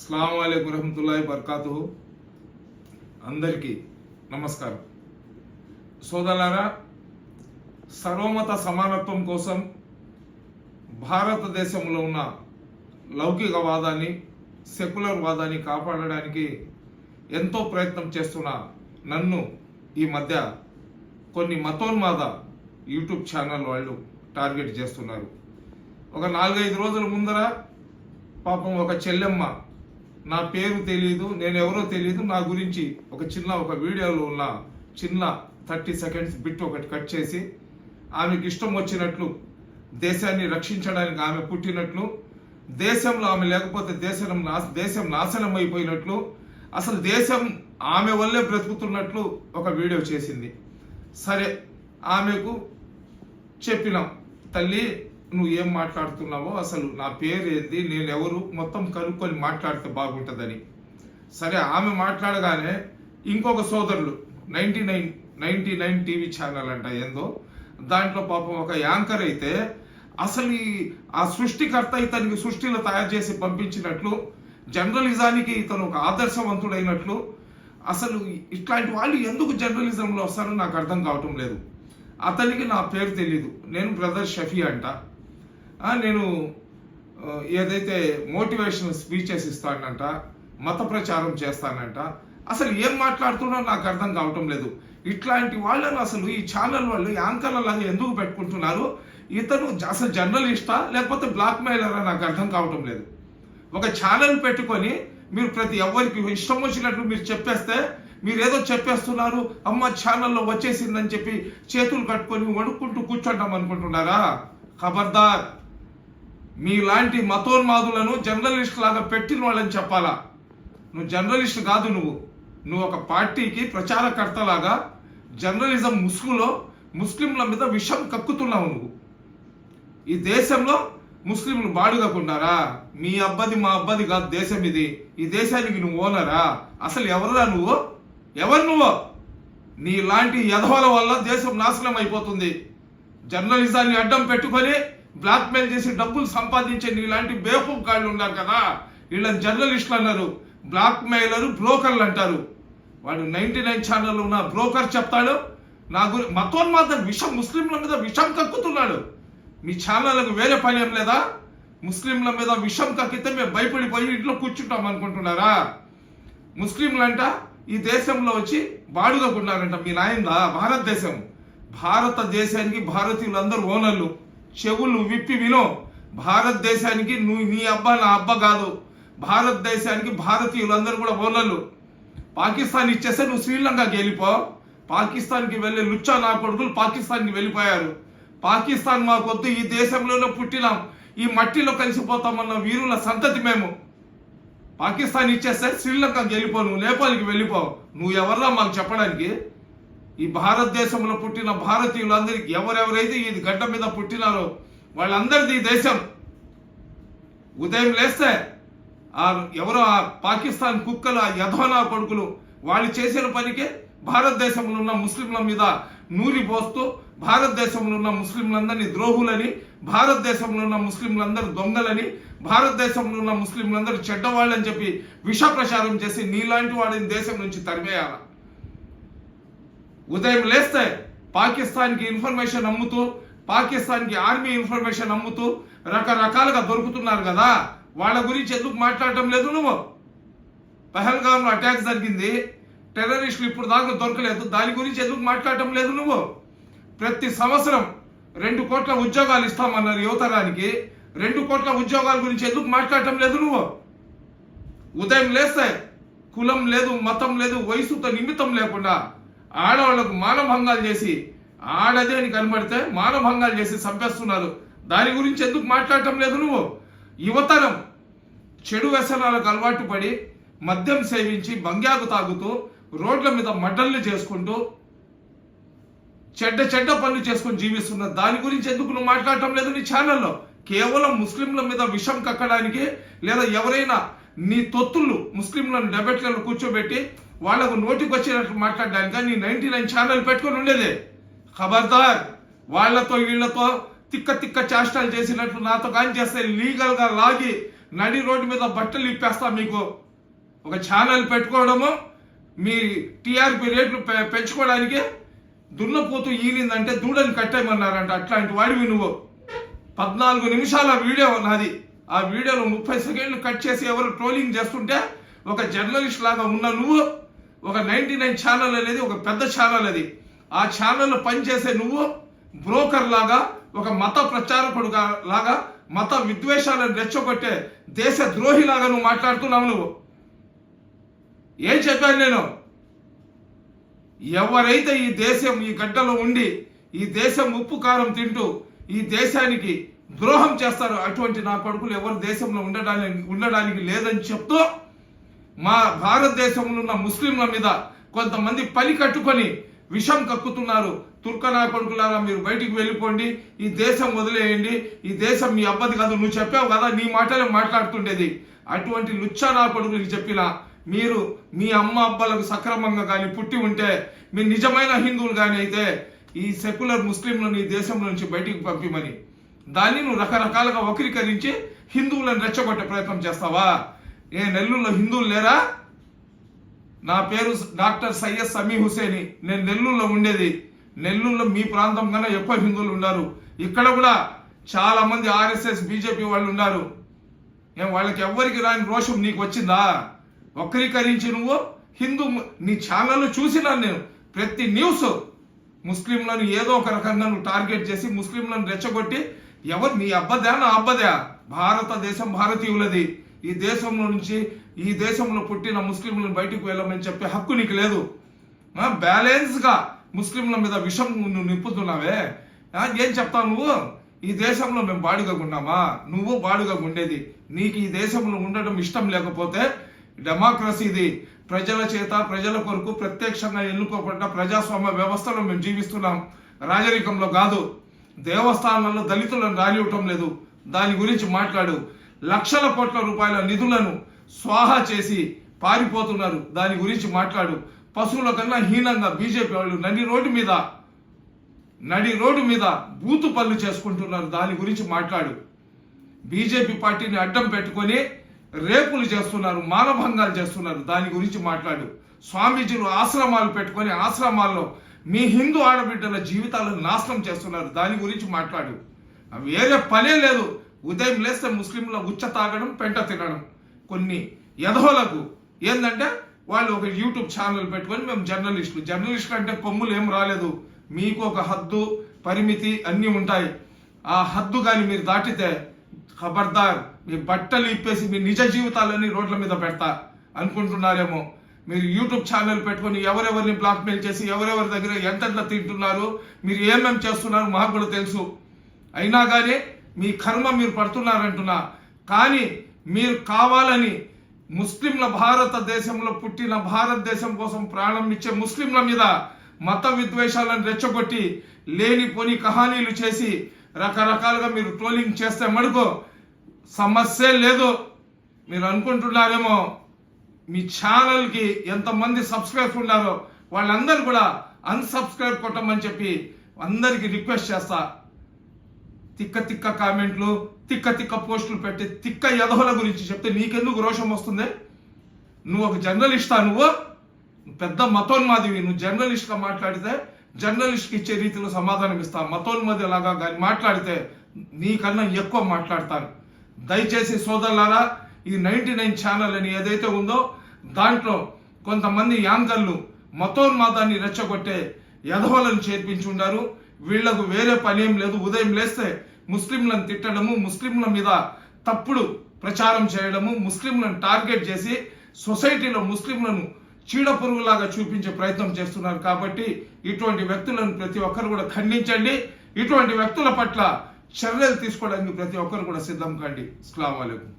అస్సలం అయికు రహమతుల్లాhi బర్కాతు అందరికీ నమస్కారం. సోదరులారా సర్వమత సమానత్వం కోసం భారతదేశంలో ఉన్న లౌకికవాదాన్ని సెక్యులర్ వాదాన్ని కాపాడడానికి ఎంతో ప్రయత్నం చేస్తున్న నన్ను ఈ మధ్య కొన్ని మతోన్మాద యూట్యూబ్ ఛానల్ వాళ్ళు టార్గెట్ చేస్తున్నారు. ఒక నాలుగైదు రోజుల ముందర పాపం ఒక చెల్లెమ్మ నా పేరు తెలియదు నేను ఎవరో తెలియదు నా గురించి ఒక చిన్న ఒక వీడియోలో ఉన్న చిన్న థర్టీ సెకండ్స్ బిట్ ఒకటి కట్ చేసి ఆమెకి ఇష్టం వచ్చినట్లు దేశాన్ని రక్షించడానికి ఆమె పుట్టినట్లు దేశంలో ఆమె లేకపోతే దేశం నాశ దేశం నాశనం అయిపోయినట్లు అసలు దేశం ఆమె వల్లే బ్రతుకుతున్నట్లు ఒక వీడియో చేసింది. సరే ఆమెకు చెప్పినాం. తల్లి నువ్వు ఏం మాట్లాడుతున్నావో అసలు నా పేరు ఏంది నేను ఎవరు? మొత్తం కనుక్కొని మాట్లాడితే బాగుంటుందని. సరే ఆమె మాట్లాడగానే ఇంకొక సోదరుడు ninety nine ninety nine TV channel అంట ఏందో దాంట్లో పాపం ఒక యాంకర్ అయితే అసలు ఈ ఆ సృష్టికర్త ఇతనికి సృష్టిలో తయారు చేసి పంపించినట్లు జర్నలిజానికి ఇతను ఒక ఆదర్శవంతుడైనట్లు అసలు ఇట్లాంటి వాళ్ళు ఎందుకు జర్నలిజంలో వస్తారో నాకు అర్థం కావటం లేదు. అతనికి నా పేరు తెలీదు. నేను బ్రదర్ షఫీ అంట. నేను ఏదైతే మోటివేషనల్ స్పీచెస్ ఇస్తానంట మత ప్రచారం చేస్తానంట అసలు ఏం మాట్లాడుతున్నా నాకు అర్థం కావటం లేదు. ఇట్లాంటి వాళ్ళను అసలు ఈ ఛానల్ వాళ్ళు యాంకర్ల లాగా ఎందుకు పెట్టుకుంటున్నారు? ఇతను అసలు జర్నలిస్టా లేకపోతే బ్లాక్ మెయిలరా నాకు అర్థం కావటం లేదు. ఒక ఛానల్ పెట్టుకొని మీరు ప్రతి ఎవరికి ఇష్టం వచ్చినట్లు మీరు చెప్పేస్తే మీరు ఏదో చెప్పేస్తున్నారు అమ్మ ఛానల్లో వచ్చేసిందని చెప్పి చేతులు కట్టుకొని వణుక్కుంటూ కూర్చుంటాం అనుకుంటున్నారా? ఖబర్దార్. మీలాంటి మతోన్మాదులను జర్నలిస్ట్ లాగా పెట్టిన వాళ్ళని చెప్పాలా? నువ్వు జర్నలిస్ట్ కాదు నువ్వు. నువ్వు ఒక పార్టీకి ప్రచారకర్తలాగా జర్నలిజం ముసుగులో ముస్లింల మీద విషం కక్కుతున్నావు నువ్వు. ఈ దేశంలో ముస్లింలు బాడుగకున్నారా మీ అబ్బది మా అబ్బది కాదు దేశం ఇది. ఈ దేశానికి నువ్వు ఓనరా? అసలు ఎవరురా నువ్వు? ఎవరు నువ్వు? నీలాంటి యధవల వల్ల దేశం నాశనం అయిపోతుంది. జర్నలిజాన్ని అడ్డం పెట్టుకొని బ్లాక్మెయిల్ చేసి డబ్బులు సంపాదించే నీలాంటి బేఫూఫ్ గాళ్ళు ఉన్నారు కదా? వీళ్ళని జర్నలిస్టులు అన్నారు. బ్లాక్మెయిలరు బ్రోకర్లు అంటారు. వాడు నైన్టీ నైన్ ఛానల్లో ఉన్న బ్రోకర్ చెప్తాడు. నా గురి మతోన్మాత విషం ముస్లింల మీద విషం కక్కుతున్నాడు. మీ ఛానళ్ళకు వేరే పని ఏం లేదా? ముస్లింల మీద విషం కక్కితే మేము భయపడిపోయి ఇంట్లో కూర్చుంటాం అనుకుంటున్నారా? ముస్లింలంట ఈ దేశంలో వచ్చి బాడుగకున్నారంట మీ నాయందా భారతదేశం. భారతదేశానికి భారతీయులందరూ ఓనర్లు. చెవులు విప్పి విను. భారతదేశానికి నువ్వు నీ అబ్బా నా అబ్బ కాదు. భారతదేశానికి భారతీయులందరూ కూడా ఓనర్లు. పాకిస్తాన్ ఇచ్చేస్తే నువ్వు శ్రీలంకకి వెళ్ళిపో. పాకిస్తాన్కి వెళ్ళే లుచ్చా నా కొడుకులు పాకిస్తాన్కి వెళ్ళిపోయారు. పాకిస్తాన్ మాకొద్దు ఈ దేశంలోనే పుట్టినాం. ఈ మట్టిలో కలిసిపోతామన్న వీరుల సంతతి మేము. పాకిస్తాన్ ఇచ్చేస్తే శ్రీలంకకి వెళ్ళిపో నువ్వు నేపాల్కి వెళ్ళిపో. నువ్వు ఎవర్రా మాకు చెప్పడానికి? ఈ భారతదేశంలో పుట్టిన భారతీయులందరికీ ఎవరెవరైతే ఈ గడ్డ మీద పుట్టినారో వాళ్ళందరిది ఈ దేశం. ఉదయం లేస్తే ఆ ఎవరో ఆ పాకిస్తాన్ కుక్కలు ఆ యధోనా కొడుకులు వాళ్ళు చేసిన పనికే భారతదేశంలో ఉన్న ముస్లింల మీద నూరి పోస్తూ భారతదేశంలో ఉన్న ముస్లింలందరినీ ద్రోహులని భారతదేశంలో ఉన్న ముస్లింలందరూ దొంగలని భారతదేశంలో ఉన్న ముస్లింలందరూ చెడ్డవాళ్ళని చెప్పి విష ప్రచారం చేసి నీలాంటి వాడిని దేశం నుంచి తరిమేయాలా? ఉదయం లేస్తే పాకిస్తాన్కి ఇన్ఫర్మేషన్ అమ్ముతూ పాకిస్తాన్కి ఆర్మీ ఇన్ఫర్మేషన్ అమ్ముతూ రకరకాలుగా దొరుకుతున్నారు కదా. వాళ్ళ గురించి ఎందుకు మాట్లాడటం లేదు నువ్వు? పహల్గాంలో అటాక్ జరిగింది. టెర్రరిస్టులు ఇప్పుడు దాకా దొరకలేదు. దాని గురించి ఎందుకు మాట్లాడటం లేదు నువ్వు? ప్రతి సంవత్సరం రెండు కోట్ల ఉద్యోగాలు ఇస్తామన్నారు యువతరానికి. రెండు కోట్ల ఉద్యోగాల గురించి ఎందుకు మాట్లాడటం లేదు నువ్వు? ఉదయం లేస్తే కులం లేదు మతం లేదు వయసుతో నిమిత్తం లేకుండా ఆడవాళ్ళకు మానభంగాలు చేసి ఆడదే అని కనబడితే మానభంగాలు చేసి చంపేస్తున్నారు. దాని గురించి ఎందుకు మాట్లాడటం లేదు నువ్వు? యువతరం చెడు వ్యసనాలకు అలవాటు పడి మద్యం సేవించి బంగ్యాకు తాగుతూ రోడ్ల మీద మడ్డల్ని చేసుకుంటూ చెడ్డ చెడ్డ పనులు చేసుకొని జీవిస్తున్న దాని గురించి ఎందుకు నువ్వు మాట్లాడటం లేదు నీ ఛానల్లో? కేవలం ముస్లింల మీద విషం కక్కడానికి లేదా ఎవరైనా నీ తొత్తులు ముస్లింలను డెబెట్లలో కూర్చోబెట్టి వాళ్ళకు నోటికి వచ్చినట్లు మాట్లాడడానికి. కానీ నైన్టీ నైన్ ఛానల్ పెట్టుకొని ఉండేదే. ఖబర్దార్. వాళ్ళతో వీళ్ళతో తిక్క తిక్క చేష్టాలు చేసినట్లు నాతో కానీ చేస్తే లీగల్గా లాగి నడి రోడ్డు మీద బట్టలు ఇప్పేస్తా మీకు. ఒక ఛానల్ పెట్టుకోవడము మీ టీఆర్పీ రేట్లు పెంచుకోవడానికి దున్నపోతూ ఈనిందంటే దూడని కట్టేయమన్నారంట. అట్లాంటి వాడివి నువ్వు. పద్నాలుగు నిమిషాల వీడియో నాది ఆ వీడియోలో ముప్పై సెకండ్లు కట్ చేసి ఎవరు ట్రోలింగ్ చేస్తుంటే ఒక జర్నలిస్ట్ లాగా ఉన్న నువ్వు ఒక నైంటీ నైన్ ఛానల్ అనేది ఒక పెద్ద ఛానల్ అది. ఆ ఛానల్లో పనిచేసే నువ్వు బ్రోకర్ లాగా ఒక మత ప్రచారకుడు లాగా మత విద్వేషాలను రెచ్చగొట్టే దేశ ద్రోహి లాగా నువ్వు మాట్లాడుతున్నావు నువ్వు. ఏం చెప్పాను నేను? ఎవరైతే ఈ దేశం ఈ గడ్డలో ఉండి ఈ దేశం ఉప్పు కారం తింటూ ఈ దేశానికి ద్రోహం చేస్తారు అటువంటి నా కొడుకులు ఎవరు దేశంలో ఉండడానికి ఉండడానికి లేదని చెప్తూ మా భారతదేశంలో ఉన్న ముస్లింల మీద కొంతమంది పని కట్టుకొని విషం కక్కుతున్నారు. తుర్కనా కొడుకులారా మీరు బయటికి వెళ్ళిపోండి. ఈ దేశం వదిలేయండి. ఈ దేశం మీ అబ్బది కాదు. నువ్వు చెప్పావు కదా నీ మాటలే మాట్లాడుతుండేది. అటువంటి లుచ్చా నా కొడుకులకి చెప్పిన మీరు మీ అమ్మ అబ్బలకు సక్రమంగా కానీ పుట్టి ఉంటే మీరు నిజమైన హిందువులు కానీ అయితే ఈ సెక్యులర్ ముస్లింలను ఈ దేశంలో నుంచి బయటికి పంపిమని. దాన్ని నువ్వు రకరకాలుగా వక్రీకరించి హిందువులను రెచ్చగొట్టే ప్రయత్నం చేస్తావా? ఏ నెల్లూరులో హిందువులు లేరా? నా పేరు డాక్టర్ సయ్యద్ సమీ హుసేని. నేను నెల్లూరులో ఉండేది. నెల్లూరులో మీ ప్రాంతం కన్నా ఎక్కువ హిందువులు ఉన్నారు. ఇక్కడ కూడా చాలా మంది ఆర్ఎస్ఎస్ బీజేపీ వాళ్ళు ఉన్నారు. ఏం వాళ్ళకి ఎవ్వరికి రాని రోషం నీకు వచ్చిందా? వక్రీకరించి నువ్వు హిందూ నీ ఛానల్ చూసినాను నేను. ప్రతి న్యూస్ ముస్లింలను ఏదో ఒక రకంగా నువ్వు టార్గెట్ చేసి ముస్లింలను రెచ్చగొట్టి ఎవరు నీ అబ్బదా నా అబ్బదా. భారతదేశం భారతీయులది. ఈ దేశంలో నుంచి ఈ దేశంలో పుట్టిన ముస్లింలను బయటికి వెళ్ళమని చెప్పే హక్కు నీకు లేదు. బ్యాలెన్స్గా ముస్లింల మీద విషం నువ్వు నింపుతున్నావే? ఏం చెప్తావు నువ్వు? ఈ దేశంలో మేము బాడుగా ఉన్నామా? నువ్వు బాడుగా ఉండేది. నీకు ఈ దేశంలో ఉండడం ఇష్టం లేకపోతే డెమోక్రసీది ప్రజల చేత ప్రజల కొరకు ప్రత్యక్షంగా ఎన్నుకోకుండా ప్రజాస్వామ్య వ్యవస్థలో మేము జీవిస్తున్నాం. రాజరికంలో కాదు. దేవస్థానాల్లో దళితులను రాలివ్వటం లేదు. దాని గురించి మాట్లాడు. లక్షల కోట్ల రూపాయల నిధులను స్వాహా చేసి పారిపోతున్నారు. దాని గురించి మాట్లాడు. పశువుల కన్నా హీనంగా బీజేపీ వాళ్ళు నడి రోడ్డు మీద నడి రోడ్డు మీద బూతు పనులు చేసుకుంటున్నారు. దాని గురించి మాట్లాడు. బీజేపీ పార్టీని అడ్డం పెట్టుకొని రేపులు చేస్తున్నారు మానభంగాలు చేస్తున్నారు. దాని గురించి మాట్లాడు. స్వామీజీలు ఆశ్రమాలు పెట్టుకొని ఆశ్రమాల్లో మీ హిందూ ఆడబిడ్డల జీవితాలను నాశనం చేస్తున్నారు. దాని గురించి మాట్లాడు. అవి వేరే పనే లేదు. ఉదయం లేస్తే ముస్లింల ఉచ్చ తాగడం పెంట తినడం. కొన్ని యధోలకు ఏంటంటే వాళ్ళు ఒక యూట్యూబ్ ఛానల్ పెట్టుకొని మేము జర్నలిస్టులు. జర్నలిస్టులు అంటే కొమ్ములు ఏం రాలేదు. మీకు ఒక హద్దు పరిమితి అన్నీ ఉంటాయి. ఆ హద్దు కానీ మీరు దాటితే ఖబర్దార్ మీ బట్టలు ఇప్పేసి మీ నిజ జీవితాలన్నీ రోడ్ల మీద పెడతా అనుకుంటున్నారేమో. మీరు యూట్యూబ్ ఛానల్ పెట్టుకొని ఎవరెవరిని బ్లాక్మెయిల్ చేసి ఎవరెవరి దగ్గర ఎంతెంత తింటున్నారు మీరు ఏమేమి చేస్తున్నారు మాకు కూడా తెలుసు. అయినా కానీ మీ కర్మ మీరు పడుతున్నారంటున్నా. కానీ మీరు కావాలని ముస్లింల భారతదేశంలో పుట్టిన భారతదేశం కోసం ప్రాణం ఇచ్చే ముస్లింల మీద మత విద్వేషాలను రెచ్చగొట్టి లేనిపోని కహానీలు చేసి రకరకాలుగా మీరు ట్రోలింగ్ చేస్తే మడుకో. సమస్య లేదు. మీరు అనుకుంటున్నారేమో మీ ఛానల్కి ఎంతమంది సబ్స్క్రైబ్ ఉన్నారో వాళ్ళందరూ కూడా అన్సబ్స్క్రైబ్ కొట్టమని చెప్పి అందరికీ రిక్వెస్ట్ చేస్తా. తిక్క తిక్క కామెంట్లు తిక్క తిక్క పోస్టులు పెట్టి తిక్క యదవుల గురించి చెప్తే నీకెందుకు రోషం వస్తుంది? నువ్వు ఒక జర్నలిస్టా నువ్వు? పెద్ద మతోన్మాదివి. నువ్వు జర్నలిస్ట్గా మాట్లాడితే జర్నలిస్ట్కి ఇచ్చే రీతిలో సమాధానం ఇస్తా. మతోన్మాది లాగా కానీ మాట్లాడితే నీకన్నా ఎక్కువ మాట్లాడతాను దయచేసి సోదరులారా ఈ నైన్టీ నైన్ ఛానల్ అని ఏదైతే ఉందో దాంట్లో కొంతమంది యాంకర్లు మతోన్మాదాన్ని రెచ్చగొట్టే యధవలను చేర్పించి ఉన్నారు వీళ్ళకు వేరే పని ఏం లేదు. ఉదయం లేస్తే ముస్లింలను తిట్టడము ముస్లింల మీద తప్పుడు ప్రచారం చేయడము ముస్లింలను టార్గెట్ చేసి సొసైటీలో ముస్లింలను చీడ పురుగులాగా చూపించే ప్రయత్నం చేస్తున్నారు. కాబట్టి ఇటువంటి వ్యక్తులను ప్రతి ఒక్కరు కూడా ఖండించండి. ఇటువంటి వ్యక్తుల పట్ల చర్యలు తీసుకోవడానికి ప్రతి ఒక్కరు కూడా సిద్ధం కండి. అస్సలం అలైకుం.